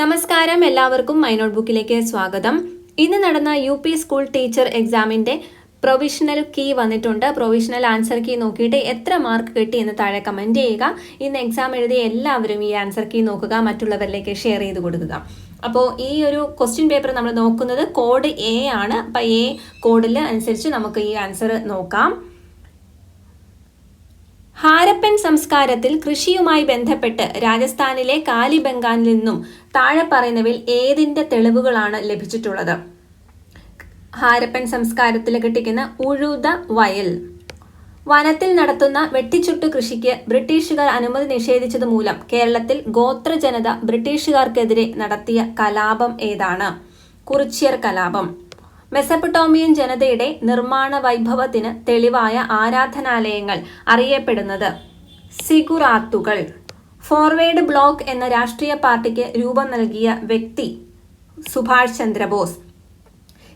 നമസ്കാരം എല്ലാവർക്കും മൈ നോട്ട് ബുക്കിലേക്ക് സ്വാഗതം. ഇന്ന് നടന്ന യു പി സ്കൂൾ ടീച്ചർ എക്സാമിന്റെ പ്രൊവിഷണൽ കീ വന്നിട്ടുണ്ട്. പ്രൊവിഷണൽ ആൻസർ കീ നോക്കിയിട്ട് എത്ര മാർക്ക് കിട്ടി എന്ന് താഴെ കമന്റ് ചെയ്യുക. ഇന്ന് എക്സാം എഴുതിയ എല്ലാവരും ഈ ആൻസർ കീ നോക്കുക മറ്റുള്ളവരിലേക്ക് ഷെയർ ചെയ്ത് കൊടുക്കുക. അപ്പോൾ ഈ ഒരു ക്വസ്റ്റ്യൻ പേപ്പർ നമ്മൾ നോക്കുന്നത് കോഡ് എ ആണ്. അപ്പോൾ എ കോഡിൽ അനുസരിച്ച് നമുക്ക് ഈ ആൻസർ നോക്കാം. ഹാരപ്പൻ സംസ്കാരത്തിൽ കൃഷിയുമായി ബന്ധപ്പെട്ട് രാജസ്ഥാനിലെ കാലിബംഗാനിൽ നിന്നും താഴെ പറയുന്നവയിൽ ഏതിന്റെ തെളിവുകളാണ് ലഭിച്ചിട്ടുള്ളത്? ഹാരപ്പൻ സംസ്കാരത്തിൽ കിട്ടിക്കുന്ന ഉഴുത വയൽ. വനത്തിൽ നടത്തുന്ന വെട്ടിച്ചുട്ടു കൃഷിക്ക് ബ്രിട്ടീഷുകാർ അനുമതി നിഷേധിച്ചത് മൂലം കേരളത്തിൽ ഗോത്ര ജനത ബ്രിട്ടീഷുകാർക്കെതിരെ നടത്തിയ കലാപം ഏതാണ്? കുറിച്യർ കലാപം. മെസപ്പട്ടോമിയൻ ജനതയുടെ നിർമ്മാണ വൈഭവത്തിന് തെളിവായ ആരാധനാലയങ്ങൾ അറിയപ്പെടുന്നത് സിഗുറാത്തുകൾ. ഫോർവേഡ് ബ്ലോക്ക് എന്ന രാഷ്ട്രീയ പാർട്ടിക്ക് രൂപം നൽകിയ വ്യക്തി സുഭാഷ് ചന്ദ്രബോസ്.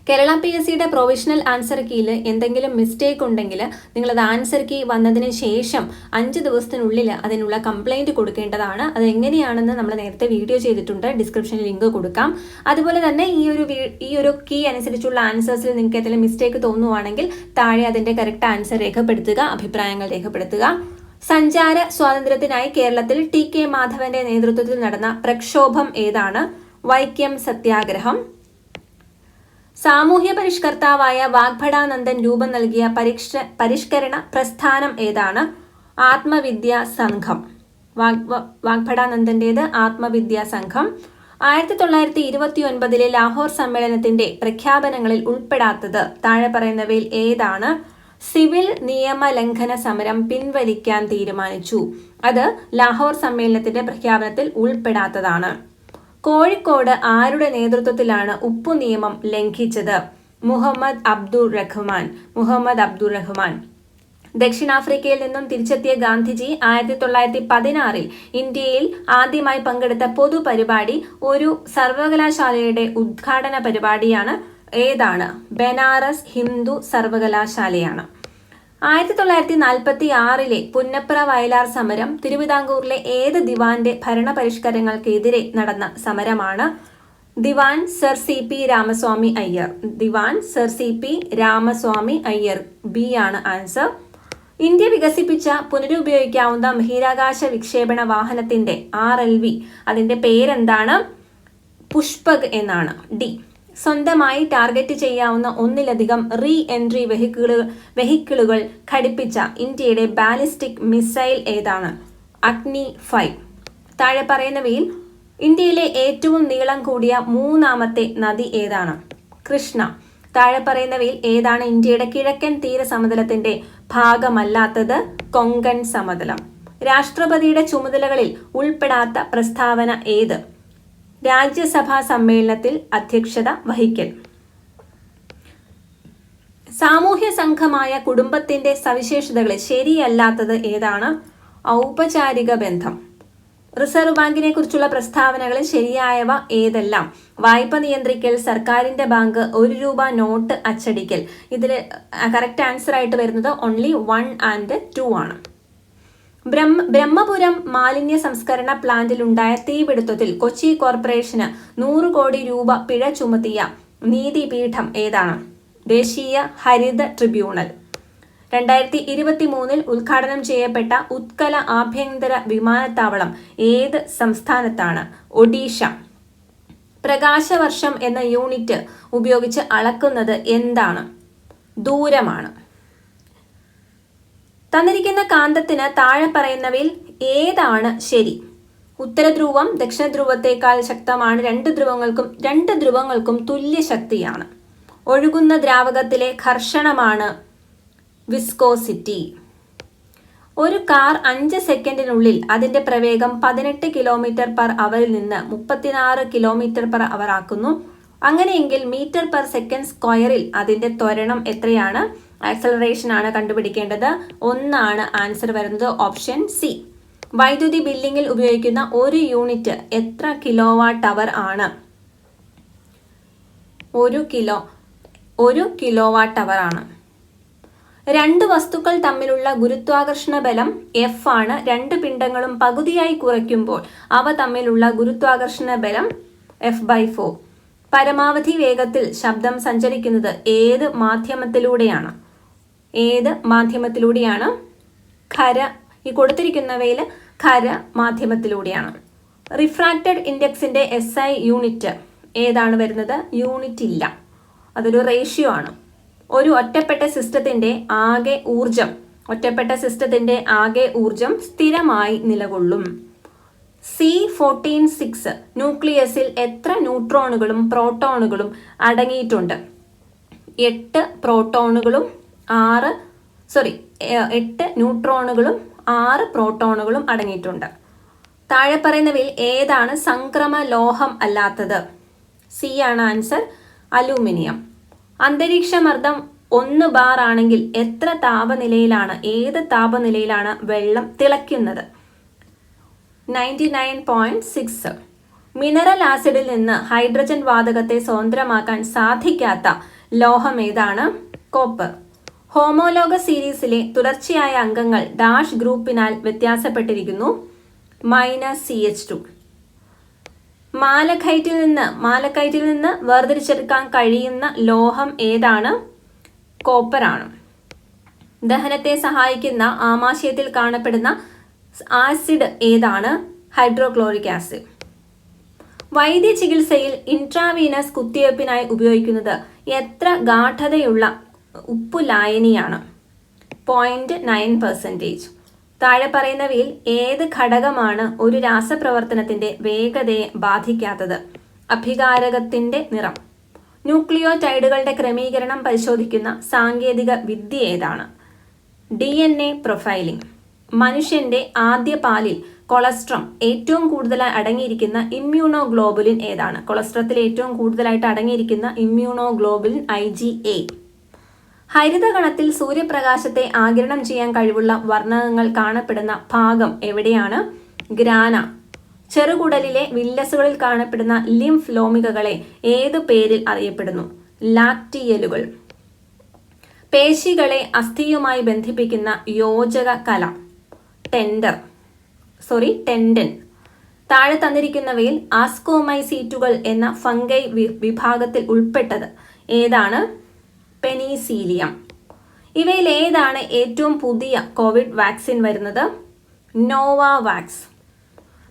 കേരള പി എസ് സിയുടെ പ്രൊവിഷണൽ ആൻസർ കീയിൽ എന്തെങ്കിലും മിസ്റ്റേക്ക് ഉണ്ടെങ്കിൽ നിങ്ങളത് ആൻസർ കീ വന്നതിന് ശേഷം അഞ്ച് ദിവസത്തിനുള്ളിൽ അതിനുള്ള കംപ്ലൈന്റ് കൊടുക്കേണ്ടതാണ്. അത് എങ്ങനെയാണെന്ന് നമ്മൾ നേരത്തെ വീഡിയോ ചെയ്തിട്ടുണ്ട്. ഡിസ്ക്രിപ്ഷനിൽ ലിങ്ക് കൊടുക്കാം. അതുപോലെ തന്നെ ഈ ഒരു ഈ ഒരു കീ അനുസരിച്ചുള്ള ആൻസേഴ്സിൽ നിങ്ങൾക്ക് എന്തെങ്കിലും മിസ്റ്റേക്ക് തോന്നുവാണെങ്കിൽ താഴെ അതിന്റെ കറക്റ്റ് ആൻസർ രേഖപ്പെടുത്തുക അഭിപ്രായങ്ങൾ രേഖപ്പെടുത്തുക. സഞ്ചാര സ്വാതന്ത്ര്യത്തിനായി കേരളത്തിൽ ടി കെ മാധവന്റെ നേതൃത്വത്തിൽ നടന്ന പ്രക്ഷോഭം ഏതാണ്? വൈക്കം സത്യാഗ്രഹം. സാമൂഹ്യ പരിഷ്കർത്താവായ വാഗ്ഭടാനന്ദൻ രൂപം നൽകിയ പരിഷ് പരിഷ്കരണ പ്രസ്ഥാനം ഏതാണ്? ആത്മവിദ്യാ സംഘം. വാഗ് വാഗ്ഭടാനന്ദന്റേത് ആത്മവിദ്യാ സംഘം. ആയിരത്തി തൊള്ളായിരത്തി ഇരുപത്തി ഒൻപതിലെ ലാഹോർ സമ്മേളനത്തിന്റെ പ്രഖ്യാപനങ്ങളിൽ ഉൾപ്പെടാത്തത് താഴെ പറയുന്നവയിൽ ഏതാണ്? സിവിൽ നിയമ ലംഘന സമരം പിൻവലിക്കാൻ തീരുമാനിച്ചു. അത് ലാഹോർ സമ്മേളനത്തിന്റെ പ്രഖ്യാപനത്തിൽ ഉൾപ്പെടാത്തതാണ്. കോഴിക്കോട് ആരുടെ നേതൃത്വത്തിലാണ് ഉപ്പു നിയമം ലംഘിച്ചത്? മുഹമ്മദ് അബ്ദുൾ റഹ്മാൻ മുഹമ്മദ് അബ്ദുൾ റഹ്മാൻ. ദക്ഷിണാഫ്രിക്കയിൽ നിന്നും തിരിച്ചെത്തിയ ഗാന്ധിജി ആയിരത്തി തൊള്ളായിരത്തി പതിനാറിൽ ഇന്ത്യയിൽ ആദ്യമായി പങ്കെടുത്ത പൊതുപരിപാടി ഒരു സർവകലാശാലയുടെ ഉദ്ഘാടന പരിപാടിയാണ്. ഏതാണ്? ബനാറസ് ഹിന്ദു സർവകലാശാലയാണ്. ആയിരത്തി തൊള്ളായിരത്തി നാൽപ്പത്തി ആറിലെ പുന്നപ്ര വയലാർ സമരം തിരുവിതാംകൂറിലെ ഏത് ദിവാന്റെ ഭരണപരിഷ്കാരങ്ങൾക്കെതിരെ നടന്ന സമരമാണ്? Diwan sir C P Ramaswami Iyer. Diwan sir C P Ramaswami Iyer. B ആണ് ആൻസർ. ഇന്ത്യ വികസിപ്പിച്ച പുനരുപയോഗിക്കാവുന്ന ബഹിരാകാശ വിക്ഷേപണ വാഹനത്തിന്റെ ആർ എൽ വി. അതിന്റെ പേരെന്താണ്? പുഷ്പക് എന്നാണ്. ഡി. സ്വന്തമായി ടാർഗറ്റ് ചെയ്യാവുന്ന ഒന്നിലധികം റീ എൻട്രി വെഹിക്കിളുകൾ വെഹിക്കിളുകൾ ഘടിപ്പിച്ച ഇന്ത്യയുടെ ബാലിസ്റ്റിക് മിസൈൽ ഏതാണ്? അഗ്നി ഫൈവ് താഴെ പറയുന്നവയിൽ ഇന്ത്യയിലെ ഏറ്റവും നീളം കൂടിയ മൂന്നാമത്തെ നദി ഏതാണ്? കൃഷ്ണ. താഴെ പറയുന്നവയിൽ ഏതാണ് ഇന്ത്യയുടെ കിഴക്കൻ തീര സമതലത്തിന്റെ ഭാഗമല്ലാത്തത്? കൊങ്കൺ സമതലം. രാഷ്ട്രപതിയുടെ ചുമതലകളിൽ ഉൾപ്പെടാത്ത പ്രസ്താവന ഏത്? രാജ്യസഭാ സമ്മേളനത്തിൽ അധ്യക്ഷത വഹിക്കൽ. സാമൂഹ്യ സംഘമായ കുടുംബത്തിന്റെ സവിശേഷതകളിൽ ശരിയല്ലാത്തത് ഏതാണ്? ഔപചാരിക ബന്ധം. റിസർവ് ബാങ്കിനെ കുറിച്ചുള്ള പ്രസ്താവനകളിൽ ശരിയായവ ഏതെല്ലാം? വായ്പ നിയന്ത്രിക്കൽ സർക്കാരിന്റെ ബാങ്ക് ഒരു രൂപ നോട്ട് അച്ചടിക്കൽ. ഇതിൽ കറക്റ്റ് ആൻസർ ആയിട്ട് വരുന്നത് ഓൺലി വൺ ആൻഡ് ടു ആണ്. ബ്രഹ്മപുരം മാലിന്യ സംസ്കരണ പ്ലാന്റിലുണ്ടായ തീപിടുത്തത്തിൽ കൊച്ചി കോർപ്പറേഷന് നൂറ് കോടി രൂപ പിഴ ചുമത്തിയ നീതിപീഠം ഏതാണ്? ദേശീയ ഹരിത ട്രിബ്യൂണൽ. രണ്ടായിരത്തി ഇരുപത്തി മൂന്നിൽ ഉദ്ഘാടനം ചെയ്യപ്പെട്ട ഉത്കല ആഭ്യന്തര വിമാനത്താവളം ഏത് സംസ്ഥാനത്താണ്? ഒഡീഷ. പ്രകാശവർഷം എന്ന യൂണിറ്റ് ഉപയോഗിച്ച് അളക്കുന്നത് എന്താണ്? ദൂരമാണ്. തന്നിരിക്കുന്ന കാന്തത്തിന് താഴെ പറയുന്നവയിൽ ഏതാണ് ശരി? ഉത്തരധ്രുവം ദക്ഷിണ ധ്രുവത്തേക്കാൾ ശക്തമാണ്. രണ്ട് ധ്രുവങ്ങൾക്കും രണ്ട് ധ്രുവങ്ങൾക്കും തുല്യ ശക്തിയാണ്. ഒഴുകുന്ന ദ്രാവകത്തിലെ ഘർഷണമാണ് വിസ്കോസിറ്റി. ഒരു കാർ അഞ്ച് സെക്കൻഡിനുള്ളിൽ അതിന്റെ പ്രവേഗം പതിനെട്ട് കിലോമീറ്റർ പെർ അവറിൽ നിന്ന് മുപ്പത്തിനാറ് കിലോമീറ്റർ പെർ അവർ ആക്കുന്നു. അങ്ങനെയെങ്കിൽ മീറ്റർ പെർ സെക്കൻഡ് സ്ക്വയറിൽ അതിന്റെ ത്വരണം എത്രയാണ്? ആക്സലറേഷൻ ആണ് കണ്ടുപിടിക്കേണ്ടത്. ഒന്നാണ് ആൻസർ വരുന്നത് ഓപ്ഷൻ സി വൈദ്യുതി ബില്ലിങ്ങിൽ ഉപയോഗിക്കുന്ന ഒരു യൂണിറ്റ് എത്ര കിലോ വാട്ട് അവർ ആണ്? ഒരു കിലോ ഒരു കിലോ വാട്ട് അവർ ആണ്. രണ്ട് വസ്തുക്കൾ തമ്മിലുള്ള ഗുരുത്വാകർഷണ ബലം എഫ് ആണ്. രണ്ട് പിണ്ഡങ്ങളും പകുതിയായി കുറയ്ക്കുമ്പോൾ അവ തമ്മിലുള്ള ഗുരുത്വാകർഷണ ബലം എഫ് ബൈ ഫോർ പരമാവധി വേഗത്തിൽ ശബ്ദം സഞ്ചരിക്കുന്നത് ഏത് മാധ്യമത്തിലൂടെയാണ്? ഏത് മാധ്യമത്തിലൂടെയാണ്? ഖര ഈ കൊടുത്തിരിക്കുന്നവയിൽ ഖര മാധ്യമത്തിലൂടെയാണ്. റിഫ്രാക്റ്റഡ് ഇൻഡെക്സിന്റെ എസ് ഐ യൂണിറ്റ് ഏതാണ് വരുന്നത്? യൂണിറ്റ് ഇല്ല. അതൊരു റേഷ്യോ ആണ്. ഒരു ഒറ്റപ്പെട്ട സിസ്റ്റത്തിന്റെ ആകെ ഊർജം ഒറ്റപ്പെട്ട സിസ്റ്റത്തിന്റെ ആകെ ഊർജം സ്ഥിരമായി നിലകൊള്ളും. സി ഫോർട്ടീൻ സിക്സ് ന്യൂക്ലിയസിൽ എത്ര ന്യൂട്രോണുകളും പ്രോട്ടോണുകളും അടങ്ങിയിട്ടുണ്ട്? എട്ട് പ്രോട്ടോണുകളും ആറ് സോറി എട്ട് ന്യൂട്രോണുകളും ആറ് പ്രോട്ടോണുകളും അടങ്ങിയിട്ടുണ്ട്. താഴെ പറയുന്നവയിൽ ഏതാണ് സംക്രമ ലോഹം അല്ലാത്തത്? സി ആണ് ആൻസർ അലൂമിനിയം. അന്തരീക്ഷ അന്തരീക്ഷമർദ്ദം ഒന്ന് ബാർ ആണെങ്കിൽ എത്ര താപനിലയിലാണ് ഏത് താപനിലയിലാണ് വെള്ളം തിളയ്ക്കുന്നത്? Ninety nine point six mineral ആസിഡിൽ നിന്ന് ഹൈഡ്രജൻ വാതകത്തെ സ്വതന്ത്രമാക്കാൻ സാധിക്കാത്ത ലോഹം ഏതാണ്? കോപ്പർ. ഹോമോലോഗ സീരീസിലെ തുടർച്ചയായ അംഗങ്ങൾ ഡാഷ് ഗ്രൂപ്പിനാൽ വ്യത്യാസപ്പെട്ടിരിക്കുന്നു. Minus C H two. മാലഖൈറ്റിൽ നിന്ന് മാലഖൈറ്റിൽ നിന്ന് വേർതിരിച്ചെടുക്കാൻ കഴിയുന്ന ലോഹം ഏതാണ്? കോപ്പറാണ്. ദഹനത്തെ സഹായിക്കുന്ന ആമാശയത്തിൽ കാണപ്പെടുന്ന ആസിഡ് ഏതാണ്? Hydrochloric acid. വൈദ്യ ചികിത്സയിൽ ഇൻട്രാവീനസ് കുത്തിവയ്പ്പിനായി ഉപയോഗിക്കുന്നത് എത്ര ഗാഠതയുള്ള ഉപ്പു ലായനിയാണ്. പോയിന്റ് നയൻ പെർസെന്റേജ് താഴെ പറയുന്നവയിൽ ഏത് ഘടകമാണ് ഒരു രാസപ്രവർത്തനത്തിന്റെ വേഗതയെ ബാധിക്കാത്തത്? അഭികാരകത്തിന്റെ നിറം. ന്യൂക്ലിയോടൈഡുകളുടെ ക്രമീകരണം പരിശോധിക്കുന്ന സാങ്കേതിക വിദ്യ ഏതാണ്? ഡി എൻ എ പ്രൊഫൈലിംഗ് മനുഷ്യന്റെ ആദ്യ പാലിൽ കൊളസ്ട്രം ഏറ്റവും കൂടുതലായി അടങ്ങിയിരിക്കുന്ന ഇമ്മ്യൂണോ ഗ്ലോബുലിൻ ഏതാണ്? കൊളസ്ട്രത്തിൽ ഏറ്റവും കൂടുതലായിട്ട് അടങ്ങിയിരിക്കുന്ന immunoglobulin I G A ഹരിതകണത്തിൽ സൂര്യപ്രകാശത്തെ ആഗിരണം ചെയ്യാൻ കഴിവുള്ള വർണകങ്ങൾ കാണപ്പെടുന്ന ഭാഗം എവിടെയാണ്? ഗ്രാന. ചെറുകുടലിലെ വില്ലസുകളിൽ കാണപ്പെടുന്ന ലിംഫ് ലോമികകളെ ഏതു പേരിൽ അറിയപ്പെടുന്നു? ലാക്ടിയലുകൾ പേശികളെ അസ്ഥിയുമായി ബന്ധിപ്പിക്കുന്ന യോജക കല ടെൻഡർ. Sorry tendon. താഴെ തന്നിരിക്കുന്നവയിൽ ആസ്കോമൈസീറ്റുകൾ എന്ന ഫംഗൈ വിഭാഗത്തിൽ ഉൾപ്പെട്ടത്. ഏതാണ്? പെനീസീലിയം. ഇവയിൽ ഏതാണ് ഏറ്റവും പുതിയ കോവിഡ് വാക്സിൻ വരുന്നത്? നോവാവാക്സ്.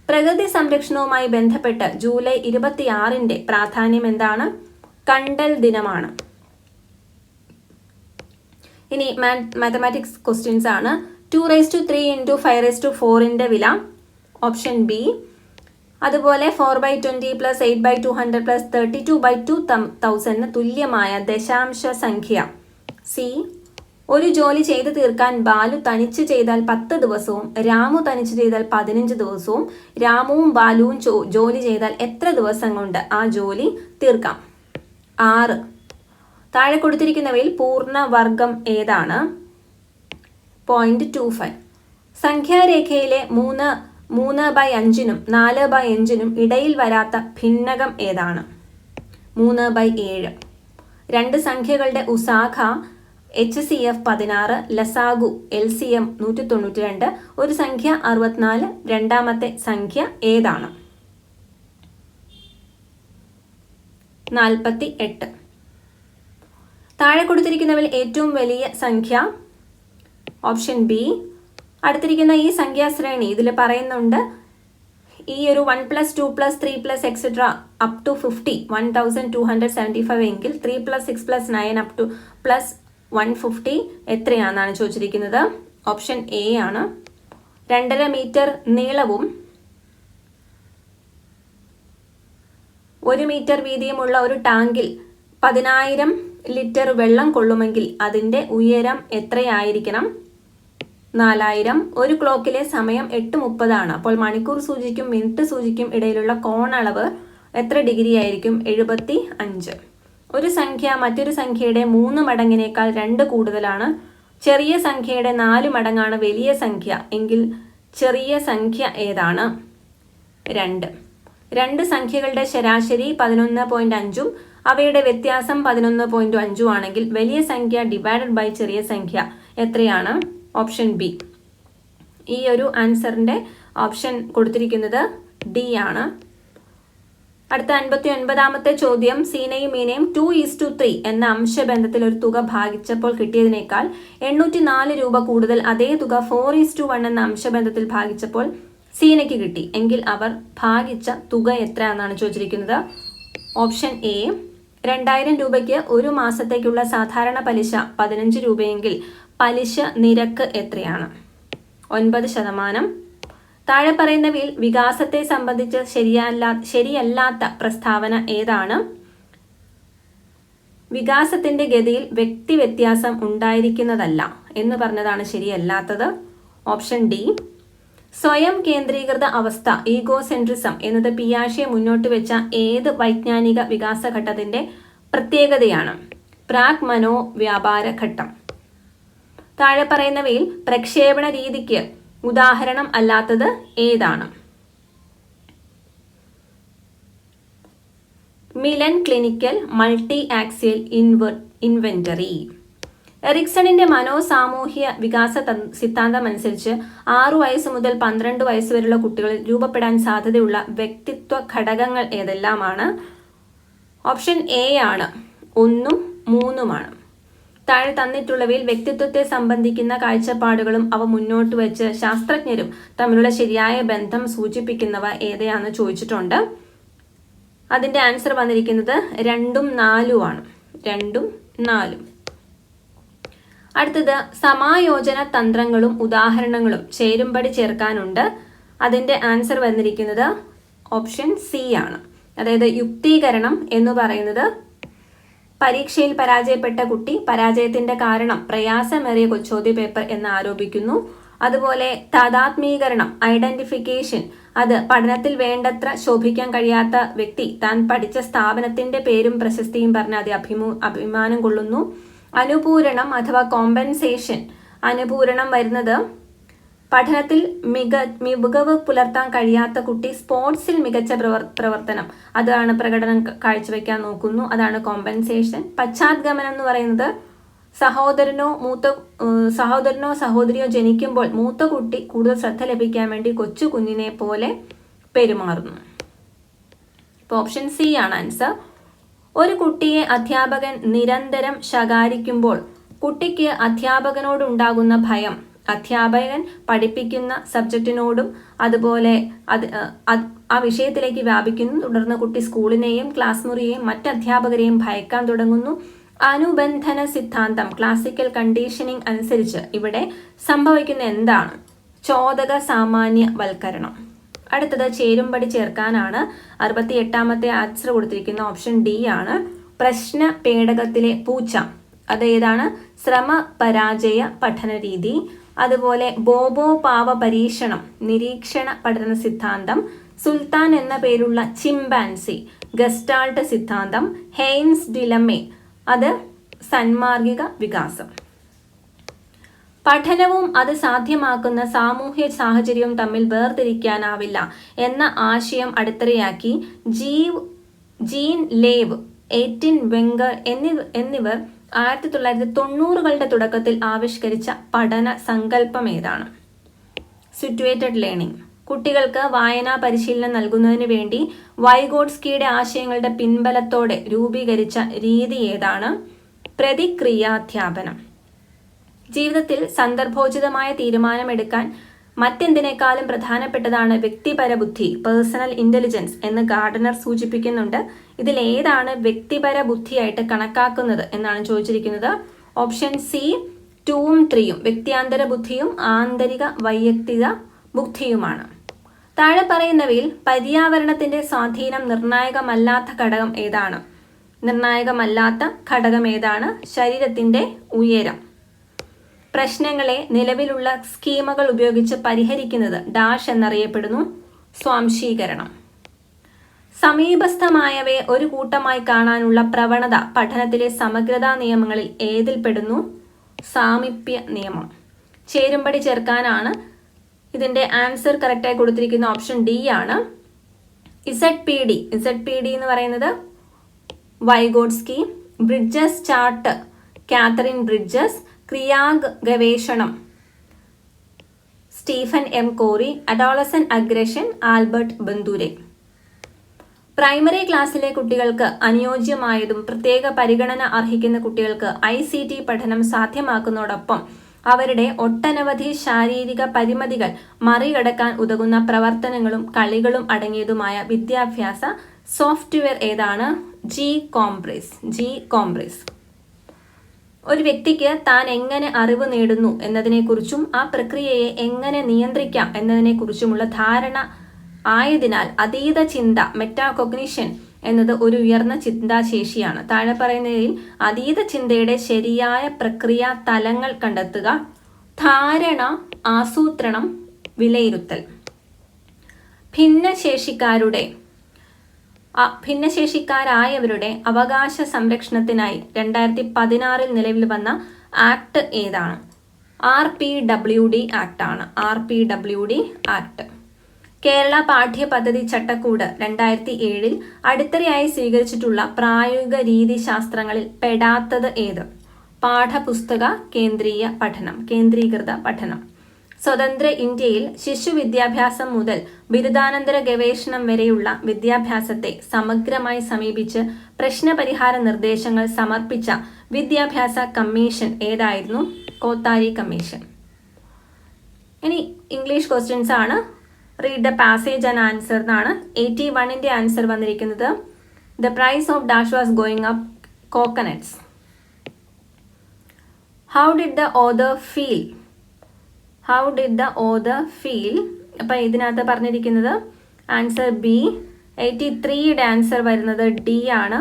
പ്രകൃതി സംരക്ഷണവുമായി ബന്ധപ്പെട്ട് ജൂലൈ ഇരുപത്തിയാറിന്റെ പ്രാധാന്യം എന്താണ്? കണ്ടൽ ദിനമാണ്. ഇനി മാത്തമാറ്റിക്സ് ക്വസ്റ്റ്യൻസ് ആണ്. Two raise to three into five raise to ഫോറിന്റെ വില. ഓപ്ഷൻ ബി അതുപോലെ four by twenty plus eight by two hundred plus thirty two by two തൗസൻഡിന് തുല്യമായ ദശാംശ സംഖ്യ. സി ഒരു ജോലി ചെയ്ത് തീർക്കാൻ ബാലു തനിച്ച് ചെയ്താൽ പത്ത് ദിവസവും രാമു തനിച്ച് ചെയ്താൽ പതിനഞ്ച് ദിവസവും രാമുവും ബാലുവും ജോലി ചെയ്താൽ എത്ര ദിവസം കൊണ്ട് ആ ജോലി തീർക്കാം. ആറ്. താഴെ കൊടുത്തിരിക്കുന്നവയിൽ പൂർണവർഗം ഏതാണ്? പോയിന്റ് ടു ഫൈവ് സംഖ്യാരേഖയിലെ മൂന്ന് മൂന്ന് ബൈ അഞ്ചിനും നാല് ബൈ അഞ്ചിനും ഇടയിൽ വരാത്ത ഭിന്നകം ഏതാണ്? മൂന്ന് ബൈ ഏഴ്. രണ്ട് സംഖ്യകളുടെ ഉസാഖ എച്ച് സി എഫ് പതിനാറ് ലസാഗു എൽ സി എം നൂറ്റി തൊണ്ണൂറ്റി രണ്ട് ഒരു സംഖ്യ അറുപത്തിനാല് രണ്ടാമത്തെ സംഖ്യ ഏതാണ്? നാൽപ്പത്തി എട്ട് താഴെ കൊടുത്തിരിക്കുന്നവരിൽ ഏറ്റവും വലിയ സംഖ്യ ഓപ്ഷൻ ബി അടുത്തിരിക്കുന്ന ഈ സംഖ്യാശ്രേണി ഇതിൽ പറയുന്നുണ്ട് ഈ ഒരു one plus two plus three plus etcetera up to fifty one thousand two hundred seventy five എങ്കിൽ three plus six plus nine up to plus one fifty എത്രയാണെന്നാണ് ചോദിച്ചിരിക്കുന്നത്? ഓപ്ഷൻ എ ആണ്. രണ്ടര മീറ്റർ നീളവും ഒരു മീറ്റർ വീതിയുമുള്ള ഒരു ടാങ്കിൽ പതിനായിരം ലിറ്റർ വെള്ളം കൊള്ളുമെങ്കിൽ അതിന്റെ ഉയരം എത്രയായിരിക്കണം? നാലായിരം. ഒരു ക്ലോക്കിലെ സമയം എട്ട് മുപ്പതാണ്. അപ്പോൾ മണിക്കൂർ സൂചിക്കും മിനിറ്റ് സൂചിക്കും ഇടയിലുള്ള കോൺ അളവ് എത്ര ഡിഗ്രി ആയിരിക്കും? എഴുപത്തി അഞ്ച് ഒരു സംഖ്യ മറ്റൊരു സംഖ്യയുടെ മൂന്ന് മടങ്ങിനേക്കാൾ രണ്ട് കൂടുതലാണ്. ചെറിയ സംഖ്യയുടെ നാല് മടങ്ങാണ് വലിയ സംഖ്യ. എങ്കിൽ ചെറിയ സംഖ്യ ഏതാണ്? രണ്ട്. രണ്ട് സംഖ്യകളുടെ ശരാശരി പതിനൊന്ന് പോയിന്റ് അഞ്ചും അവയുടെ വ്യത്യാസം പതിനൊന്ന് പോയിന്റ് അഞ്ചും ആണെങ്കിൽ വലിയ സംഖ്യ ഡിവൈഡഡ് ബൈ ചെറിയ സംഖ്യ എത്രയാണ്? Option B. ഈ ഒരു ആൻസറിന്റെ ഓപ്ഷൻ കൊടുത്തിരിക്കുന്നത് ഡി ആണ്. അടുത്ത അൻപത്തി ഒൻപതാമത്തെ ചോദ്യം സീനയും മീനയും ടു ഈസ് ടു ത്രീ എന്ന അംശബന്ധത്തിൽ ഒരു തുക ഭാഗിച്ചപ്പോൾ കിട്ടിയതിനേക്കാൾ എണ്ണൂറ്റി നാല് രൂപ കൂടുതൽ അതേ തുക ഫോർ ഈസ് ടു വൺ എന്ന അംശബന്ധത്തിൽ ഭാഗിച്ചപ്പോൾ സീനയ്ക്ക് കിട്ടി. എങ്കിൽ അവർ ഭാഗിച്ച തുക എത്ര എന്നാണ് ചോദിച്ചിരിക്കുന്നത്? ഓപ്ഷൻ എ രണ്ടായിരം രൂപയ്ക്ക് ഒരു മാസത്തേക്കുള്ള സാധാരണ പലിശ പതിനഞ്ച് രൂപയെങ്കിൽ പലിശ നിരക്ക് എത്രയാണ്? ഒൻപത് ശതമാനം. താഴെ പറയുന്നവയിൽ വികാസത്തെ സംബന്ധിച്ച് ശരിയല്ല ശരിയല്ലാത്ത പ്രസ്താവന ഏതാണ്? വികാസത്തിന്റെ ഗതിയിൽ വ്യക്തി വ്യത്യാസം ഉണ്ടായിരിക്കുന്നതല്ല എന്ന് പറഞ്ഞതാണ് ശരിയല്ലാത്തത്. ഓപ്ഷൻ ഡി സ്വയം കേന്ദ്രീകൃത അവസ്ഥ ഈഗോ സെൻട്രിസം എന്നത് പിയാഷെ മുന്നോട്ട് വെച്ച ഏത് വൈജ്ഞാനിക വികാസഘട്ടത്തിന്റെ പ്രത്യേകതയാണ്? പ്രാഗ് മനോ വ്യാപാര ഘട്ടം താഴെ പറയുന്നവയിൽ പ്രക്ഷേപണ രീതിക്ക് ഉദാഹരണം അല്ലാത്തത് ഏതാണ്? Millon clinical multi axial inver inventory. എറിക്സണിന്റെ മനോസാമൂഹ്യ വികാസ സിദ്ധാന്തം അനുസരിച്ച് ആറു വയസ്സ് മുതൽ പന്ത്രണ്ട് വയസ്സ് വരെയുള്ള കുട്ടികളിൽ രൂപപ്പെടാൻ സാധ്യതയുള്ള വ്യക്തിത്വ ഘടകങ്ങൾ ഏതെല്ലാമാണ്? ഓപ്ഷൻ എ ആണ്. ഒന്നും മൂന്നുമാണ്. താഴെ തന്നിട്ടുള്ളവയിൽ വ്യക്തിത്വത്തെ സംബന്ധിക്കുന്ന കാഴ്ചപ്പാടുകളും അവ മുന്നോട്ട് വെച്ച് ശാസ്ത്രജ്ഞരും തമ്മിലുള്ള ശരിയായ ബന്ധം സൂചിപ്പിക്കുന്നവ ഏതെയാണെന്ന് ചോദിച്ചിട്ടുണ്ട്. അതിന്റെ ആൻസർ വന്നിരിക്കുന്നത് രണ്ടും നാലുമാണ് രണ്ടും നാലും. അടുത്തത് സമായോജന തന്ത്രങ്ങളും ഉദാഹരണങ്ങളും ചേരുംപടി ചേർക്കാനുണ്ട്. അതിന്റെ ആൻസർ വന്നിരിക്കുന്നത് ഓപ്ഷൻ സി ആണ്. അതായത് യുക്തീകരണം എന്ന് പറയുന്നത് പരീക്ഷയിൽ പരാജയപ്പെട്ട കുട്ടി പരാജയത്തിന്റെ കാരണം പ്രയാസമേറിയ കൊച്ചോദ്യ പേപ്പർ എന്ന് ആരോപിക്കുന്നു. അതുപോലെ താതാത്മീകരണം ഐഡന്റിഫിക്കേഷൻ അത് പഠനത്തിൽ വേണ്ടത്ര ശോഭിക്കാൻ കഴിയാത്ത വ്യക്തി താൻ പഠിച്ച സ്ഥാപനത്തിന്റെ പേരും പ്രശസ്തിയും പറഞ്ഞ് അത് അഭിമു അഭിമാനം കൊള്ളുന്നു. അനുപൂരണം അഥവാ കോമ്പൻസേഷൻ അനുപൂരണം വരുന്നത് പഠനത്തിൽ മിക മികവ് പുലർത്താൻ കഴിയാത്ത കുട്ടി സ്പോർട്സിൽ മികച്ച പ്രവർത്തനം. അതാണ് പ്രകടനം കാഴ്ചവെക്കാൻ നോക്കുന്നു. അതാണ് കോമ്പൻസേഷൻ പശ്ചാത്ഗമനം എന്ന് പറയുന്നത് സഹോദരനോ മൂത്ത സഹോദരനോ സഹോദരിയോ ജനിക്കുമ്പോൾ മൂത്ത കുട്ടി കൂടുതൽ ശ്രദ്ധ ലഭിക്കാൻ വേണ്ടി കൊച്ചു കുഞ്ഞിനെ പോലെ പെരുമാറുന്നു. ഇപ്പോൾ ഓപ്ഷൻ സി ആണ് ആൻസർ ഒരു കുട്ടിയെ അധ്യാപകൻ നിരന്തരം ശകാരിക്കുമ്പോൾ കുട്ടിക്ക് അധ്യാപകനോടുണ്ടാകുന്ന ഭയം അധ്യാപകൻ പഠിപ്പിക്കുന്ന സബ്ജക്റ്റിനോടും അതുപോലെ അത് ആ വിഷയത്തിലേക്ക് വ്യാപിക്കുന്നു. തുടർന്ന് കുട്ടി സ്കൂളിനെയും ക്ലാസ് മുറിയെയും മറ്റ് അധ്യാപകരെയും ഭയക്കാൻ തുടങ്ങുന്നു. അനുബന്ധന സിദ്ധാന്തം ക്ലാസിക്കൽ കണ്ടീഷനിങ് അനുസരിച്ച് ഇവിടെ സംഭവിക്കുന്ന എന്താണ്? ചോദക സാമാന്യവൽക്കരണം. അടുത്തത് ചേരുംപടി ചേർക്കാനാണ്. അറുപത്തി എട്ടാമത്തെ ആൻസർ കൊടുത്തിരിക്കുന്ന ഓപ്ഷൻ ഡി ആണ്. പ്രശ്ന പേടകത്തിലെ പൂച്ച അത് ഏതാണ്? ശ്രമ പരാജയ പഠന രീതി അതുപോലെ ബോബോ പാവ പരീക്ഷണം നിരീക്ഷണ പഠന സിദ്ധാന്തം സുൽത്താൻ എന്ന പേരുള്ള ചിംബാൻസി ഗസ്റ്റാൾട്ട് സിദ്ധാന്തം ഹെയ്ൻസ് ഡിലമേ അത് സന്മാർഗിക വികാസം. പഠനവും അത് സാധ്യമാക്കുന്ന സാമൂഹ്യ സാഹചര്യവും തമ്മിൽ വേർതിരിക്കാനാവില്ല എന്ന ആശയം അടിത്തറയാക്കി ജീവ് ജീൻ ലേവ് എയ്റ്റിൻ വെങ്കർ എന്നിവർ ആയിരത്തി തൊള്ളായിരത്തി തൊണ്ണൂറുകളുടെ തുടക്കത്തിൽ ആവിഷ്കരിച്ച പഠന സങ്കല്പം ഏതാണ്? സിറ്റുവേറ്റഡ് ലേണിംഗ് കുട്ടികൾക്ക് വായനാ പരിശീലനം നൽകുന്നതിന് വേണ്ടി വൈഗോഡ്സ്കിയുടെ ആശയങ്ങളുടെ പിൻബലത്തോടെ രൂപീകരിച്ച രീതി ഏതാണ്? പ്രതിക്രിയാധ്യാപനം. ജീവിതത്തിൽ സന്ദർഭോചിതമായ തീരുമാനമെടുക്കാൻ മറ്റെന്തിനേക്കാളും പ്രധാനപ്പെട്ടതാണ് വ്യക്തിപര ബുദ്ധി പേഴ്സണൽ ഇന്റലിജൻസ് എന്ന് ഗാർഡനർ സൂചിപ്പിക്കുന്നുണ്ട്. ഇതിൽ ഏതാണ് വ്യക്തിപര ബുദ്ധിയായിട്ട് കണക്കാക്കുന്നത് എന്നാണ് ചോദിച്ചിരിക്കുന്നത്. ഓപ്ഷൻ സി ടൂവും ത്രീയും വ്യക്തിയാന്തര ബുദ്ധിയും ആന്തരിക വൈയക്തിക ബുദ്ധിയുമാണ്. താഴെ പറയുന്നവയിൽ പര്യാവരണത്തിന്റെ സ്വാധീനം നിർണായകമല്ലാത്ത ഘടകം ഏതാണ്? നിർണായകമല്ലാത്ത ഘടകം ഏതാണ്? ശരീരത്തിന്റെ ഉയരം. പ്രശ്നങ്ങളെ നിലവിലുള്ള സ്കീമകൾ ഉപയോഗിച്ച് പരിഹരിക്കുന്നത് ഡാഷ് എന്നറിയപ്പെടുന്നു. സ്വാംശീകരണം. സമീപസ്ഥമായവയെ ഒരു കൂട്ടമായി കാണാനുള്ള പ്രവണത പഠനത്തിലെ സമഗ്രതാ നിയമങ്ങളിൽ ഏതിൽപ്പെടുന്നു? സാമീപ്യ നിയമം. ചേരുംപടി ചേർക്കാനാണ് ഇതിന്റെ ആൻസർ കറക്റ്റായി കൊടുത്തിരിക്കുന്ന ഓപ്ഷൻ ഡി ആണ്. Z P D Z P D എന്ന് പറയുന്നത് Vygotsky Bridges chart. Katharine Bridges. ക്രിയാഗ് ഗവേഷണം Stephen M Corey adolescent aggression Albert Bandura. Primary ക്ലാസ്സിലെ കുട്ടികൾക്ക് അനുയോജ്യമായതും പ്രത്യേക പരിഗണന അർഹിക്കുന്ന കുട്ടികൾക്ക് ഐ സി ടി പഠനം സാധ്യമാക്കുന്നതോടൊപ്പം അവരുടെ ഒട്ടനവധി ശാരീരിക പരിമിതികൾ മറികടക്കാൻ ഉതകുന്ന പ്രവർത്തനങ്ങളും കളികളും അടങ്ങിയതുമായ വിദ്യാഭ്യാസ സോഫ്റ്റ്വെയർ ഏതാണ്? G Compris. G Compris. ഒരു വ്യക്തിക്ക് താൻ എങ്ങനെ അറിവ് നേടുന്നു എന്നതിനെക്കുറിച്ചും ആ പ്രക്രിയയെ എങ്ങനെ നിയന്ത്രിക്കാം എന്നതിനെക്കുറിച്ചുമുള്ള ധാരണ ആയതിനാൽ അതീത ചിന്ത മെറ്റാകോഗ്നിഷൻ എന്നത് ഒരു ഉയർന്ന ചിന്താശേഷിയാണ്. താഴെ പറയുന്നതിൽ അതീത ചിന്തയുടെ ശരിയായ പ്രക്രിയ തലങ്ങൾ കണ്ടെത്തുക ധാരണ ആസൂത്രണം വിലയിരുത്തൽ. ഭിന്നശേഷിക്കാരുടെ ഭിന്നശേഷിക്കാരായവരുടെ അവകാശ സംരക്ഷണത്തിനായി രണ്ടായിരത്തി പതിനാറിൽ നിലവിൽ വന്ന ആക്ട് ഏതാണ്? R P W D act ആണ്. R P W D act. Kerala പാഠ്യപദ്ധതി ചട്ടക്കൂട് രണ്ടായിരത്തി ഏഴിൽ അടിത്തറയായി സ്വീകരിച്ചിട്ടുള്ള പ്രായോഗിക രീതിശാസ്ത്രങ്ങളിൽ പെടാത്തത് ഏത്? പാഠപുസ്തക കേന്ദ്രീയ പഠനം കേന്ദ്രീകൃത പഠനം. സ്വതന്ത്ര ഇന്ത്യയിൽ ശിശു വിദ്യാഭ്യാസം മുതൽ ബിരുദാനന്തര ഗവേഷണം വരെയുള്ള വിദ്യാഭ്യാസത്തെ സമഗ്രമായി സമീപിച്ച് പ്രശ്നപരിഹാര നിർദ്ദേശങ്ങൾ സമർപ്പിച്ച വിദ്യാഭ്യാസ കമ്മീഷൻ ഏതായിരുന്നു? കോത്താരി കമ്മീഷൻ. ഇനി ഇംഗ്ലീഷ് ക്വസ്റ്റ്യൻസ് ആണ്. Read the passage and answer എന്നാണ്. എയ്റ്റി വണ്ണിന്റെ ആൻസർ വന്നിരിക്കുന്നത്. The price of dash was going up coconuts how did the other feel how did the other feel അപ്പം ഇതിനകത്ത് പറഞ്ഞിരിക്കുന്നത് ആൻസർ ബി എയ്റ്റി ത്രീയുടെ answer വരുന്നത് D ആണ്.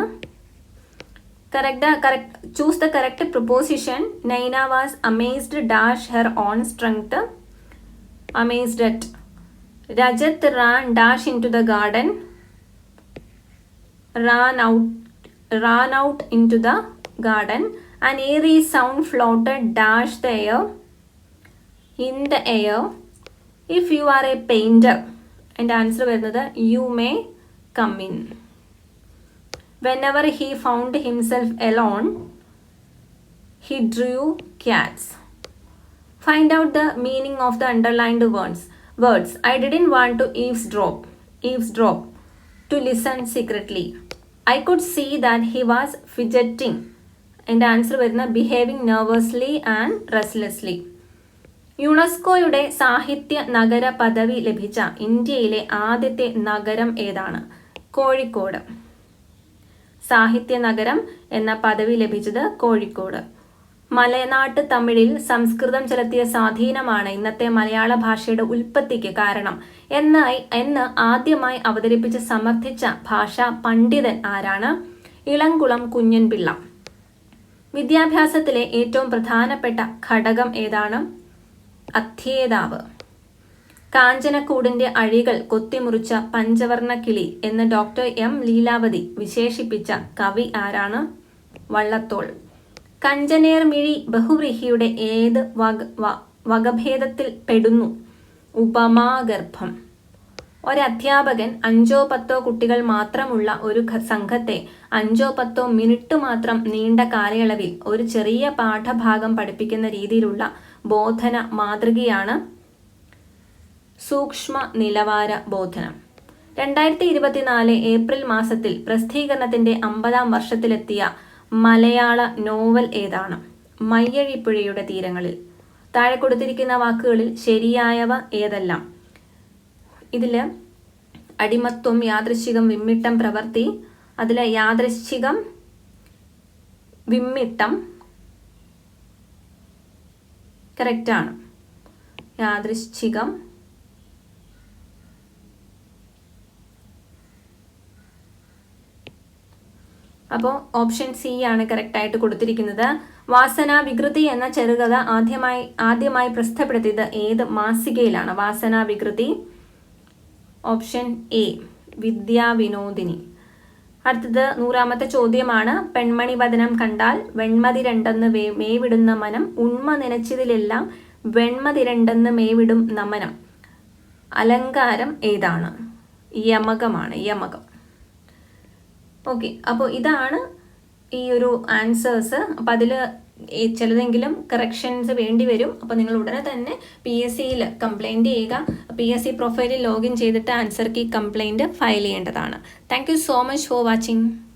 Correct correct choose the correct preposition Naina was amazed dash her own strength amazed at Rajat ran dash in to the garden ran out ran out into the garden and eerie sound floated dash the air, in the air. If you are a painter, and answer വരുന്നത് you may come in. Whenever he found himself alone, he drew cats. Find out the meaning of the underlined words. Words. I didn't want to eavesdrop. Eavesdrop. To listen secretly. I could see that he was fidgeting. എന്റെ answer വരുന്ന behaving nervously and restlessly യുനെസ്കോയുടെ സാഹിത്യ നഗര പദവി ലഭിച്ച ഇന്ത്യയിലെ ആദ്യത്തെ നഗരം ഏതാണ്? കോഴിക്കോട്. സാഹിത്യ നഗരം എന്ന പദവി ലഭിച്ചത് കോഴിക്കോട്. മലനാട്ട് തമിഴിൽ സംസ്കൃതം ചെലുത്തിയ സ്വാധീനമാണ് ഇന്നത്തെ മലയാള ഭാഷയുടെ ഉൽപ്പത്തിക്ക് കാരണം. എന്നായി എന്ന് ആദ്യമായി അവതരിപ്പിച്ച് സമർത്ഥിച്ച ഭാഷാ പണ്ഡിതൻ ആരാണ്? ഇളംകുളം കുഞ്ഞൻപിള്ള. വിദ്യാഭ്യാസത്തിലെ ഏറ്റവും പ്രധാനപ്പെട്ട ഘടകം ഏതാണ്? അധ്യേതാവ്. കാഞ്ചനക്കൂടിന്റെ അഴികൾ കൊത്തിമുറിച്ച പഞ്ചവർണ കിളി എന്ന് ഡോക്ടർ എം ലീലാവതി വിശേഷിപ്പിച്ച കവി ആരാണ്? വള്ളത്തോൾ. കഞ്ചനേർമിഴി ബഹുവ്രീഹിയുടെ ഏത് വക വകഭേദത്തിൽ പെടുന്നു? ഉപമാഗർഭം. ഒരധ്യാപകൻ അഞ്ചോ പത്തോ കുട്ടികൾ മാത്രമുള്ള ഒരു സംഘത്തെ അഞ്ചോ പത്തോ മിനിറ്റ് മാത്രം നീണ്ട കാലയളവിൽ ഒരു ചെറിയ പാഠഭാഗം പഠിപ്പിക്കുന്ന രീതിയിലുള്ള ബോധന മാതൃകയാണ് സൂക്ഷ്മ നിലവാര ബോധനം. രണ്ടായിരത്തി ഇരുപത്തിനാല് ഏപ്രിൽ മാസത്തിൽ പ്രസിദ്ധീകരണത്തിന്റെ അമ്പതാം വർഷത്തിലെത്തിയ മലയാള നോവൽ ഏതാണ്? മയ്യഴിപ്പുഴയുടെ തീരങ്ങളിൽ. താഴെ കൊടുത്തിരിക്കുന്ന വാക്കുകളിൽ ശരിയായവ ഏതെല്ലാം? ഇതിൽ അടിമത്വം യാദൃശ്ചികം വിമ്മിട്ടം പ്രവർത്തി അതിൽ യാദൃശ്ചികം വിമ്മിട്ടം കറക്റ്റാണ് യാദൃശ്ചികം. അപ്പോൾ ഓപ്ഷൻ സി ആണ് കറക്റ്റായിട്ട് കൊടുത്തിരിക്കുന്നത്. വാസന വികൃതി എന്ന ചെറുകഥ ആദ്യമായി ആദ്യമായി പ്രസിദ്ധപ്പെടുത്തിയത് ഏത് മാസികയിലാണ്? വാസന വികൃതി. Option A Vidyavinodini. അടുത്തത് നൂറാമത്തെ ചോദ്യമാണ്. പെൺമണി വദനം കണ്ടാൽ വെൺമതി രണ്ടെന്ന് വേ മേവിടുന്ന മനം ഉണ്മ നനച്ചതിലെല്ലാം വെൺമതി രണ്ടെന്ന് മേവിടും നമനം. അലങ്കാരം ഏതാണ്? യമകമാണ് യമകം. ഓക്കെ അപ്പോൾ ഇതാണ് ഈ ഒരു ആൻസേഴ്സ് അപ്പം അതിൽ ചിലതെങ്കിലും കറക്ഷൻസ് വേണ്ടി വരും. അപ്പോൾ നിങ്ങൾ ഉടനെ തന്നെ പി എസ് സിയിൽ കംപ്ലൈന്റ് ചെയ്യുക. പി എസ് സി പ്രൊഫൈലിൽ ലോഗിൻ ചെയ്തിട്ട് ആൻസർ കീ കംപ്ലൈന്റ് ഫയൽ ചെയ്യേണ്ടതാണ്. Thank you so much for watching